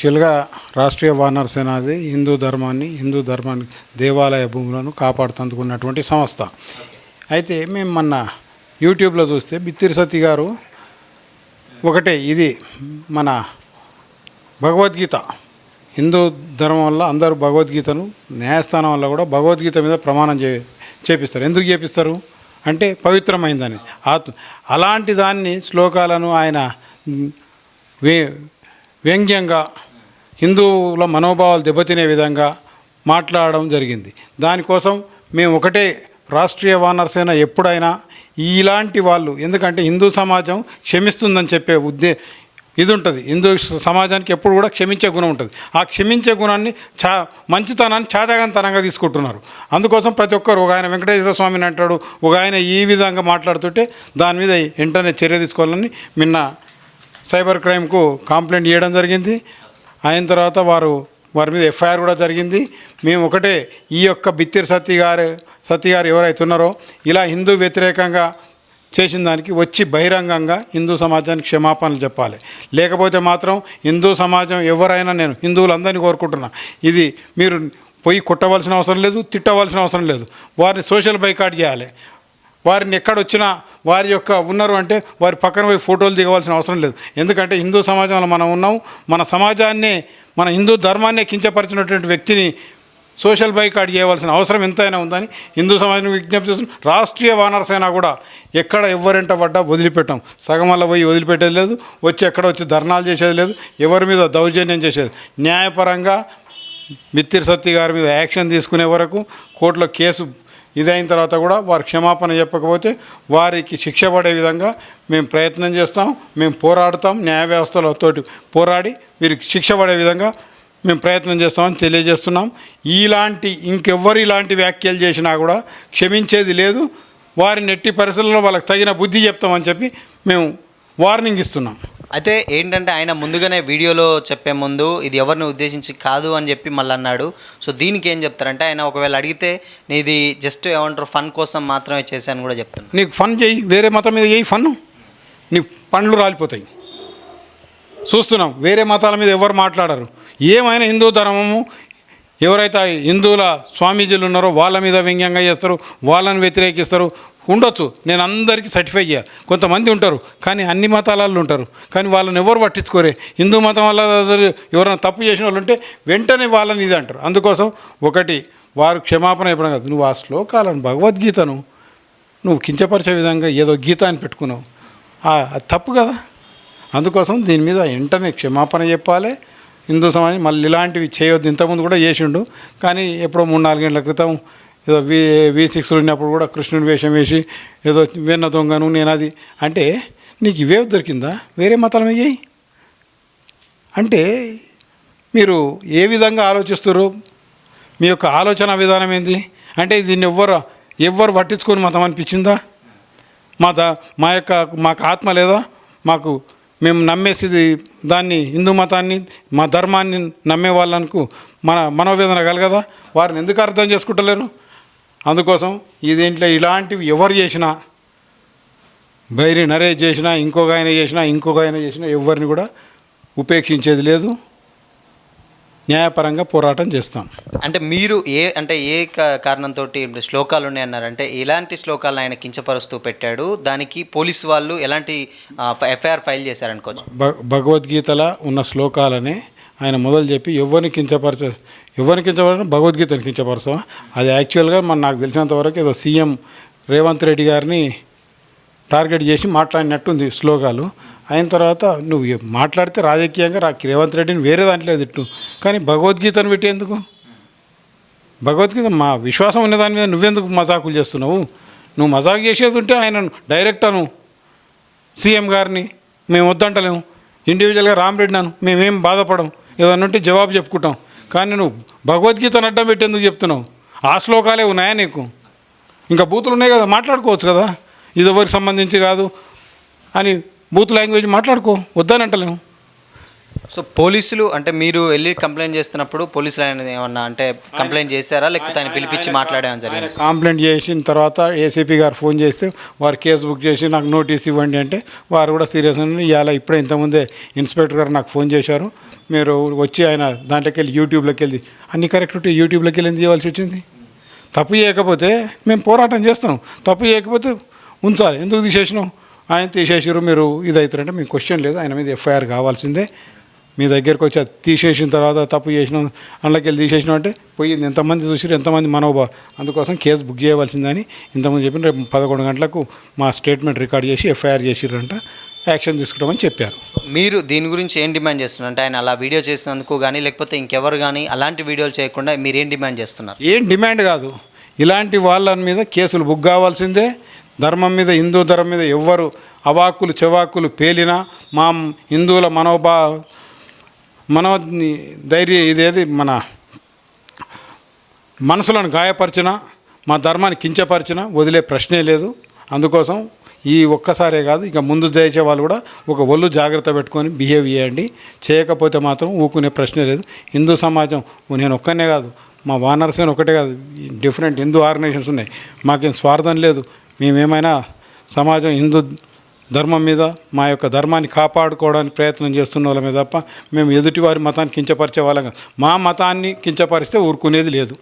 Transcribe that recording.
యాక్చువల్గా రాష్ట్రీయ వానర సేనాది హిందూ ధర్మాన్ని హిందూ ధర్మాన్ని దేవాలయ భూములను కాపాడుతందుకున్నటువంటి సంస్థ. అయితే మేము మొన్న యూట్యూబ్లో చూస్తే బిత్తిరి సతీ గారు ఒకటే ఇది మన భగవద్గీత. హిందూ ధర్మం వల్ల అందరూ భగవద్గీతను న్యాయస్థానం వల్ల కూడా భగవద్గీత మీద ప్రమాణం చే చేపిస్తారు. ఎందుకు చేపిస్తారు? అంటే పవిత్రమైందని. ఆత్మ అలాంటి దాన్ని శ్లోకాలను ఆయన వే వ్యంగ్యంగా హిందువుల మనోభావాలు దెబ్బతినే విధంగా మాట్లాడడం జరిగింది. దానికోసం మేము ఒకటే రాష్ట్రీయ వానరసేన ఎప్పుడైనా ఇలాంటి వాళ్ళు ఎందుకంటే హిందూ సమాజం క్షమిస్తుందని చెప్పే ఉద్దే ఇది ఉంటుంది హిందూ సమాజానికి ఎప్పుడు కూడా క్షమించే గుణం ఉంటుంది. ఆ క్షమించే గుణాన్ని చా మంచితనాన్ని చాతకంతనంగా తీసుకుంటున్నారు. అందుకోసం ప్రతి ఒక్కరు ఒక ఆయన వెంకటేశ్వర స్వామిని అంటాడు. ఒక ఆయన ఈ విధంగా మాట్లాడుతుంటే దాని మీద వెంటనే చర్య తీసుకోవాలని నిన్న సైబర్ క్రైమ్కు కంప్లైంట్ చేయడం జరిగింది. అయిన తర్వాత వారు వారి మీద ఎఫ్ఐఆర్ కూడా జరిగింది. మేము ఒకటే ఈ యొక్క బిత్తిరి సత్తి గారు సత్తి గారు ఎవరైతే ఉన్నారో ఇలా హిందూ వ్యతిరేకంగా చేసిన దానికి వచ్చి బహిరంగంగా హిందూ సమాజానికి క్షమాపణలు చెప్పాలి. లేకపోతే మాత్రం హిందూ సమాజం ఎవరైనా నేను హిందువులందరినీ కోరుకుంటున్నా. ఇది మీరు పోయి కొట్టవలసిన అవసరం లేదు తిట్టవలసిన అవసరం లేదు. వారిని సోషల్ బైకాట్ చేయాలి. వారిని ఎక్కడొచ్చినా వారి యొక్క ఉన్నారు అంటే వారి పక్కన పోయి ఫోటోలు దిగవలసిన అవసరం లేదు. ఎందుకంటే హిందూ సమాజంలో మనం ఉన్నాం. మన సమాజాన్నే మన హిందూ ధర్మాన్నే కించపరిచినటువంటి వ్యక్తిని సోషల్ బైకాట్ చేయవలసిన అవసరం ఎంతైనా ఉందని హిందూ సమాజం విజ్ఞప్తి చేస్తున్నాం. రాష్ట్రీయ వానర సేన కూడా ఎక్కడ ఎవరింట పడ్డా వదిలిపెట్టాం. సగమల్ల పోయి వదిలిపెట్టేది లేదు. వచ్చి ఎక్కడ వచ్చి ధర్నాలు చేసేది లేదు. ఎవరి మీద దౌర్జన్యం చేసేది. న్యాయపరంగా మిత్తిర్ సత్తి గారి మీద యాక్షన్ తీసుకునే వరకు కోర్టులో కేసు ఇదైన తర్వాత కూడా వారు క్షమాపణ చెప్పకపోతే వారికి శిక్ష పడే విధంగా మేము ప్రయత్నం చేస్తాం మేము పోరాడుతాం న్యాయ వ్యవస్థలతోటి పోరాడి వీరికి శిక్ష పడే విధంగా మేము ప్రయత్నం చేస్తామని తెలియజేస్తున్నాం. ఇలాంటి ఇంకెవ్వరు ఇలాంటి వ్యాఖ్యలు చేసినా కూడా క్షమించేది లేదు. వారిని ఎట్టి పరిస్థితుల్లో వాళ్ళకి తగిన బుద్ధి చెప్తామని చెప్పి మేము వార్నింగ్ ఇస్తున్నాం. అయితే ఏంటంటే ఆయన ముందుగానే వీడియోలో చెప్పే ముందు ఇది ఎవరిని ఉద్దేశించి కాదు అని చెప్పి మళ్ళీ అన్నాడు. సో దీనికి ఏం చెప్తారంటే ఆయన ఒకవేళ అడిగితే నేను ఇది జస్ట్ ఏమంటారు ఫన్ కోసం మాత్రమే చేశాను కూడా చెప్తాను నీకు ఫన్ చేయి వేరే మతం మీద చేయి ఫన్ నీ పండ్లు రాలిపోతాయి. చూస్తున్నాం వేరే మతాల మీద ఎవరు మాట్లాడరు. ఏమైనా హిందూ ధర్మము ఎవరైతే హిందువుల స్వామీజీలు ఉన్నారో వాళ్ళ మీద వ్యంగ్యంగా చేస్తారు వాళ్ళని వ్యతిరేకిస్తారు. ఉండొచ్చు నేను అందరికీ సర్టిఫై చేయాలి. కొంతమంది ఉంటారు కానీ అన్ని మతాలలో ఉంటారు. కానీ వాళ్ళని ఎవరు పట్టించుకోరే? హిందూ మతం వల్ల ఎవరైనా తప్పు చేసిన వాళ్ళు ఉంటే వెంటనే వాళ్ళని ఇది అంటారు. అందుకోసం ఒకటి వారు క్షమాపణ ఇవ్వడం కాదు. నువ్వు ఆ శ్లోకాలను భగవద్గీతను నువ్వు కించపరిచే విధంగా ఏదో గీతాన్ని అని పెట్టుకున్నావు అది తప్పు కదా? అందుకోసం దీని మీద వెంటనే క్షమాపణ చెప్పాలి. హిందూ సమాజం మళ్ళీ ఇలాంటివి చేయొద్దు. ఇంతకుముందు కూడా చేసిండు. కానీ ఎప్పుడో మూడు నాలుగు గంటల క్రితం ఏదో వి వి సిక్స్ ఉన్నప్పుడు కూడా కృష్ణుని వేషం వేసి ఏదో వెన్న దొంగను నేను అది. అంటే నీకు ఇవే దొరికిందా? వేరే మతాలు అయ్యాయి అంటే మీరు ఏ విధంగా ఆలోచిస్తారు మీ యొక్క ఆలోచన విధానం ఏంది? అంటే దీన్ని ఎవ్వరు ఎవ్వరు పట్టించుకొని మతం అనిపించిందా? మా ద మా యొక్క మాకు ఆత్మ లేదా? మాకు మేము నమ్మేసేది దాన్ని హిందూ మతాన్ని మా ధర్మాన్ని నమ్మే వాళ్ళకు మన మనోవేదన కలగదా? వారిని ఎందుకు అర్థం చేసుకుంటలేరు? అందుకోసం ఇదేంట్లో ఇలాంటివి ఎవరు చేసినా బైరి నరేష్ చేసినా ఇంకొక ఆయన చేసినా ఇంకొక ఆయన చేసినా ఎవరిని కూడా ఉపేక్షించేది లేదు. న్యాయపరంగా పోరాటం చేస్తాం. అంటే మీరు ఏ అంటే ఏ కారణంతో శ్లోకాలు ఉన్నాయి అన్నారంటే ఎలాంటి శ్లోకాలను ఆయన కించపరుస్తూ పెట్టాడు. దానికి పోలీసు వాళ్ళు ఎలాంటి ఎఫ్ఐఆర్ ఫైల్ చేశారనుకోవచ్చు భ భగవద్గీతలో ఉన్న శ్లోకాలనే ఆయన మొదలు చెప్పి ఎవరిని కించపరచ ఎవరిని కించపరచ భగవద్గీతని కించపరచమా అది యాక్చువల్గా మన నాకు తెలిసినంత వరకు ఏదో సీఎం రేవంత్ రెడ్డి గారిని టార్గెట్ చేసి మాట్లాడినట్టుంది శ్లోకాలు. అయిన తర్వాత నువ్వు మాట్లాడితే రాజకీయంగా రా రేవంత్ రెడ్డిని వేరే దాంట్లో తిట్టు. కానీ భగవద్గీతను పెట్టేందుకు? భగవద్గీత మా విశ్వాసం ఉన్న దాని మీద నువ్వెందుకు మజాకులు చేస్తున్నావు? నువ్వు మజాకు చేసేది ఉంటే ఆయన డైరెక్ట్ అను సీఎం గారిని మేము వద్దంటలేము. ఇండివిజువల్గా రామరెడ్డి నన్ను మేమేం బాధపడం ఏదన్నా ఉంటే జవాబు చెప్పుకుంటాం. కానీ నువ్వు భగవద్గీతను అడ్డం పెట్టేందుకు చెప్తున్నావు? ఆ శ్లోకాలే ఉన్నాయా నీకు? ఇంకా బూతులు ఉన్నాయి కదా మాట్లాడుకోవచ్చు కదా. ఇది ఎవరికి సంబంధించి కాదు అని బూత్ లాంగ్వేజ్ మాట్లాడుకో వద్దని అంటలేము సో పోలీసులు అంటే మీరు వెళ్ళి కంప్లైంట్ చేస్తున్నప్పుడు పోలీసులు అనేది ఏమన్నా అంటే కంప్లైంట్ చేశారా? లేకపోతే ఆయన పిలిపించి మాట్లాడేమని జరిగింది? కంప్లైంట్ చేసిన తర్వాత ఏసీపీ గారు ఫోన్ చేస్తే వారు కేసు బుక్ చేసి నాకు నోటీస్ ఇవ్వండి అంటే వారు కూడా సీరియస్ అని ఇవాళ ఇప్పుడే ఇంతకుముందే ఇన్స్పెక్టర్ గారు నాకు ఫోన్ చేశారు. మీరు వచ్చి ఆయన దాంట్లోకి వెళ్ళి యూట్యూబ్లోకి వెళ్ళి అన్ని కరెక్ట్ ఉంటే యూట్యూబ్లోకి వెళ్ళి ఇవ్వాల్సి వచ్చింది? తప్పు చేయకపోతే మేము పోరాటం చేస్తాం. తప్పు చేయకపోతే ఉంచాలి ఎందుకు తీసేసినాం ఆయన తీసేసారు మీరు ఇది అవుతారంటే మీకు క్వశ్చన్ లేదు. ఆయన మీద ఎఫ్ఐఆర్ కావాల్సిందే. మీ దగ్గరకు వచ్చి అది తీసేసిన తర్వాత తప్పు చేసినాం అందులోకి వెళ్ళి తీసేసినాం అంటే పోయింది. ఎంతమంది చూసారు ఎంతమంది మనోబా అందుకోసం కేసు బుక్ చేయవలసిందని ఇంతమంది చెప్పిన రేపు పదకొండు గంటలకు మా స్టేట్మెంట్ రికార్డ్ చేసి ఎఫ్ఐఆర్ చేసిరంట యాక్షన్ తీసుకుంటామని చెప్పారు. మీరు దీని గురించి ఏం డిమాండ్ చేస్తున్నారు? అంటే ఆయన అలా వీడియో చేసినందుకు కానీ లేకపోతే ఇంకెవరు కానీ అలాంటి వీడియోలు చేయకుండా మీరు ఏం డిమాండ్ చేస్తున్నారు? ఏం డిమాండ్ కాదు. ఇలాంటి వాళ్ళ మీద కేసులు బుక్ కావాల్సిందే. ధర్మం మీద హిందూ ధర్మం మీద ఎవ్వరు అవాక్కులు చెవాకులు పేలినా మా హిందువుల మనోభా మనో ధైర్యం ఇదేది? మన మనసులను గాయపరిచిన మా ధర్మాన్ని కించపరిచిన వదిలే ప్రశ్నే లేదు. అందుకోసం ఈ ఒక్కసారే కాదు ఇక ముందు చేసే వాళ్ళు కూడా ఒక ఒళ్ళు జాగ్రత్త పెట్టుకొని బిహేవ్ చేయండి. చేయకపోతే మాత్రం ఊకునే ప్రశ్నే లేదు. హిందూ సమాజం నేను ఒక్కనే కాదు మా వానర్సేన ఒకటే కాదు డిఫరెంట్ హిందూ ఆర్గనైజేషన్స్ ఉన్నాయి. మాకేం స్వార్థం లేదు. మేమేమైనా సమాజం హిందూ ధర్మం మీద మా యొక్క ధర్మాన్ని కాపాడుకోవడానికి ప్రయత్నం చేస్తున్న వాళ్ళమే తప్ప మేము ఎదుటివారి మతాన్ని కించపరిచే వాళ్ళం మా మతాన్ని కించపరిస్తే ఊరుకునేది లేదు.